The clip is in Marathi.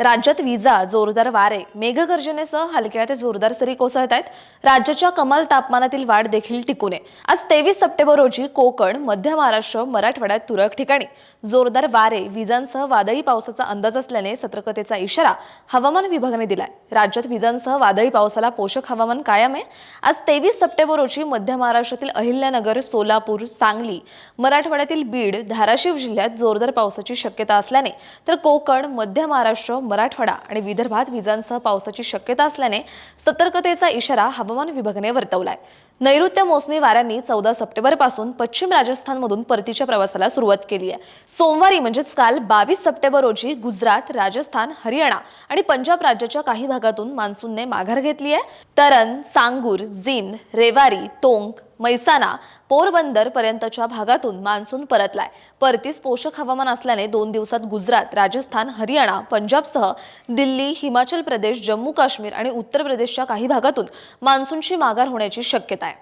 राज्यात विजा जोरदार वारे मेघगर्जनेसह हलक्या ते जोरदार सरी कोसळत आहेत. राज्याच्या कमाल तापमानातील वाढ देखील टिकून आहे. आज तेवीस सप्टेंबर रोजी कोकण मध्य महाराष्ट्र मराठवाड्यात तुरळक ठिकाणी जोरदार वारे विजांसह वादळी पावसाचा अंदाज असल्याने सतर्कतेचा इशारा हवामान विभागाने दिलाय. राज्यात विजांसह वादळी पावसाला पोषक हवामान कायम आहे. आज तेवीस सप्टेंबर रोजी मध्य महाराष्ट्रातील अहिल्यानगर सोलापूर सांगली मराठवाड्यातील बीड धाराशिव जिल्ह्यात जोरदार पावसाची शक्यता असल्याने तर कोकण मध्य महाराष्ट्र मराठवाडा आणि विदर्भात विजांसह पावसाची शक्यता असल्याने सतर्कतेचा इशारा हवामान विभागाने वर्तवलाय. नैऋत्य मोसमी वाऱ्यांनी चौदा सप्टेंबरपासून पश्चिम राजस्थानमधून परतीच्या प्रवासाला सुरुवात केली आहे. सोमवारी म्हणजेच काल बावीस सप्टेंबर रोजी गुजरात राजस्थान हरियाणा आणि पंजाब राज्याच्या काही भागातून मान्सूनने माघार घेतली आहे. तरण सांगूर जिंद रेवारी तोंग मैसाना पोरबंदर पर्यंतच्या भागातून मान्सून परतलाय. परतीस पोषक हवामान असल्याने दोन दिवसात गुजरात राजस्थान हरियाणा पंजाबसह दिल्ली हिमाचल प्रदेश जम्मू काश्मीर आणि उत्तर प्रदेशच्या काही भागातून मान्सूनची माघार होण्याची शक्यता आहे.